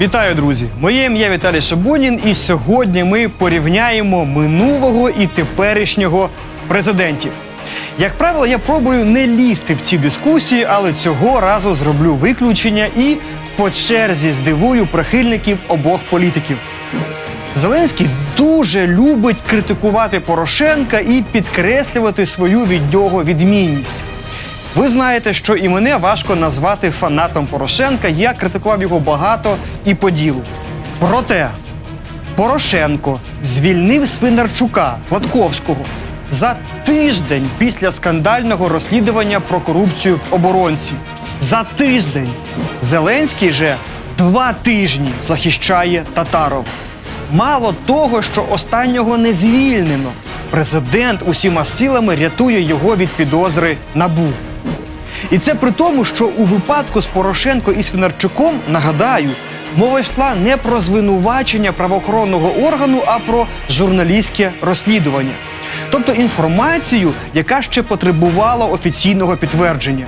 Вітаю, друзі! Моє ім'я Віталій Шабунін, і сьогодні ми порівняємо минулого і теперішнього президентів. Як правило, я пробую не лізти в ці дискусії, але цього разу зроблю виключення і по черзі здивую прихильників обох політиків. Зеленський дуже любить критикувати Порошенка і підкреслювати свою від нього відмінність. Ви знаєте, що і мене важко назвати фанатом Порошенка. Я критикував його багато і по ділу. Проте Порошенко звільнив Свинарчука Гладковського за тиждень після скандального розслідування про корупцію в оборонці. За тиждень Зеленський же два тижні захищає Татарова. Мало того, що останнього не звільнено, президент усіма силами рятує його від підозри набу. І це при тому, що у випадку з Порошенко і Свинарчуком, нагадаю, мова йшла не про звинувачення правоохоронного органу, а про журналістське розслідування. Тобто інформацію, яка ще потребувала офіційного підтвердження.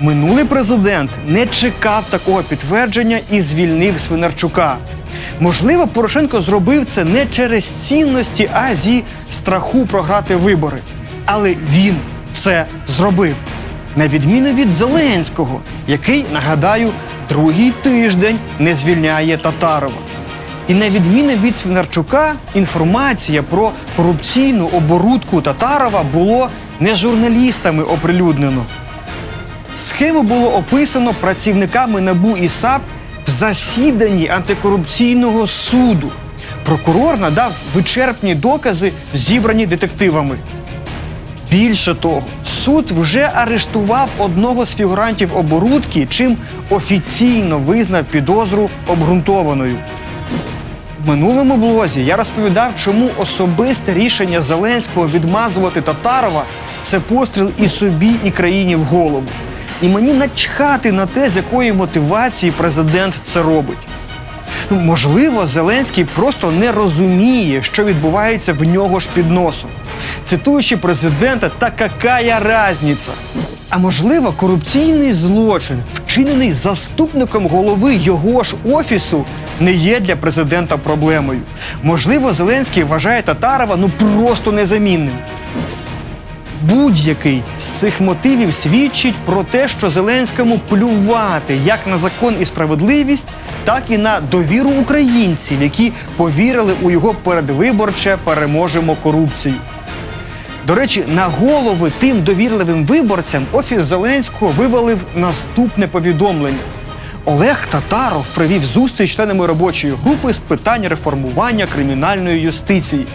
Минулий президент не чекав такого підтвердження і звільнив Свинарчука. Можливо, Порошенко зробив це не через цінності, а зі страху програти вибори. Але він це зробив. На відміну від Зеленського, який, нагадаю, другий тиждень не звільняє Татарова. І на відміну від Свинарчука, інформація про корупційну оборудку Татарова було не журналістами оприлюднено. Схему було описано працівниками НАБУ і САП в засіданні антикорупційного суду. Прокурор надав вичерпні докази, зібрані детективами. Більше того, суд вже арештував одного з фігурантів оборудки, чим офіційно визнав підозру обґрунтованою. В минулому блозі я розповідав, чому особисте рішення Зеленського відмазувати Татарова це постріл і собі, і країні в голову. І мені начхати на те, з якої мотивації президент це робить. Ну, можливо, Зеленський просто не розуміє, що відбувається в нього ж під носом. Цитуючи президента, та какая разниця? А можливо, корупційний злочин, вчинений заступником голови його ж офісу, не є для президента проблемою. Можливо, Зеленський вважає Татарова ну просто незамінним. Будь-який з цих мотивів свідчить про те, що Зеленському плювати як на закон і справедливість, так і на довіру українців, які повірили у його передвиборче переможемо корупцію. До речі, на голови тим довірливим виборцям офіс Зеленського вивалив наступне повідомлення. Олег Татаров провів зустріч членами робочої групи з питань реформування кримінальної юстиції.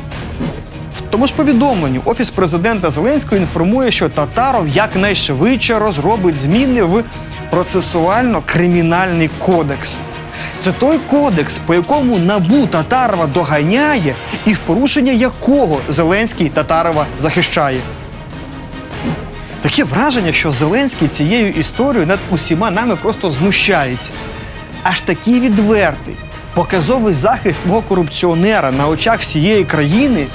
В тому ж повідомленні Офіс президента Зеленського інформує, що Татаров якнайшвидше розробить зміни в процесуально-кримінальний кодекс. Це той кодекс, по якому набу Татарова доганяє, і в порушення якого Зеленський Татарова захищає. Таке враження, що Зеленський цією історією над усіма нами просто знущається. Аж такий відвертий, показовий захист свого корупціонера на очах всієї країни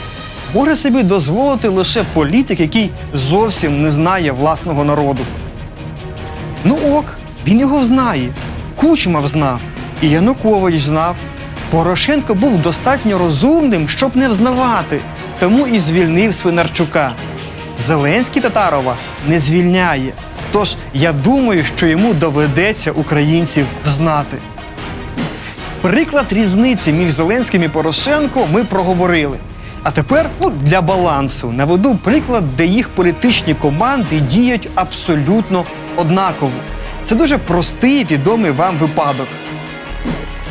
може собі дозволити лише політик, який зовсім не знає власного народу. Ну ок, він його знає. Кучма взнав, і Янукович знав. Порошенко був достатньо розумним, щоб не взнавати, тому і звільнив Свинарчука. Зеленський Татарова не звільняє. Тож я думаю, що йому доведеться українців знати. Приклад різниці між Зеленським і Порошенко ми проговорили. А тепер ну, для балансу наведу приклад, де їх політичні команди діють абсолютно однаково. Це дуже простий відомий вам випадок.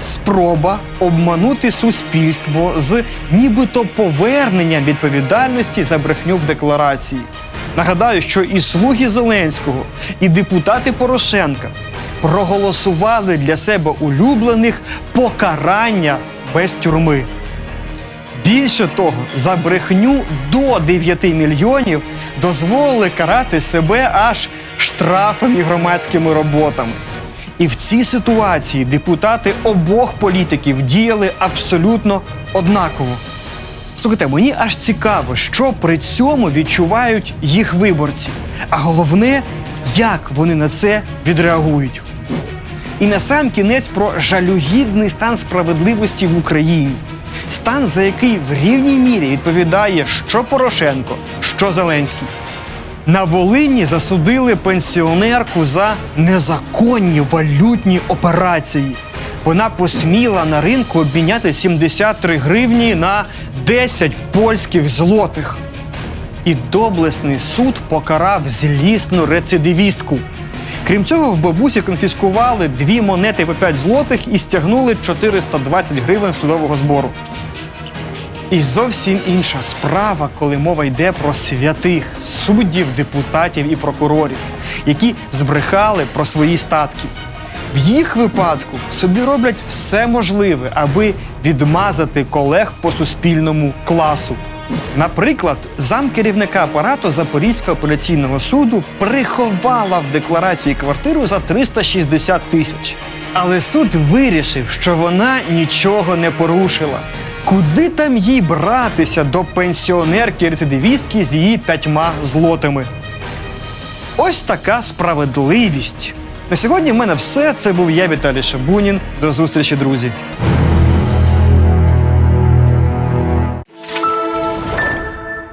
Спроба обманути суспільство з нібито поверненням відповідальності за брехню в декларації. Нагадаю, що і слуги Зеленського, і депутати Порошенка проголосували для себе улюблених покарання без тюрми. Більше того, за брехню до 9 мільйонів дозволили карати себе аж штрафами і громадськими роботами. І в цій ситуації депутати обох політиків діяли абсолютно однаково. Слухайте, мені аж цікаво, що при цьому відчувають їх виборці. А головне, як вони на це відреагують. І на сам кінець про жалюгідний стан справедливості в Україні. Стан, за який в рівній мірі відповідає що Порошенко, що Зеленський. На Волині засудили пенсіонерку за незаконні валютні операції. Вона посміла на ринку обміняти 73 гривні на 10 польських злотих. І доблесний суд покарав злісну рецидивістку. Крім цього, в бабусі конфіскували дві монети по 5 злотих і стягнули 420 гривень судового збору. І зовсім інша справа, коли мова йде про святих суддів, депутатів і прокурорів, які збрехали про свої статки. В їх випадку суди роблять все можливе, аби відмазати колег по суспільному класу. Наприклад, замкерівника апарату Запорізького апеляційного суду приховала в декларації квартиру за 360 тисяч. Але суд вирішив, що вона нічого не порушила. Куди там їй братися до пенсіонерки рецидивістки з її п'ятьма злотими? Ось така справедливість. На сьогодні в мене все. Це був я, Віталій Шабунін. До зустрічі, друзі.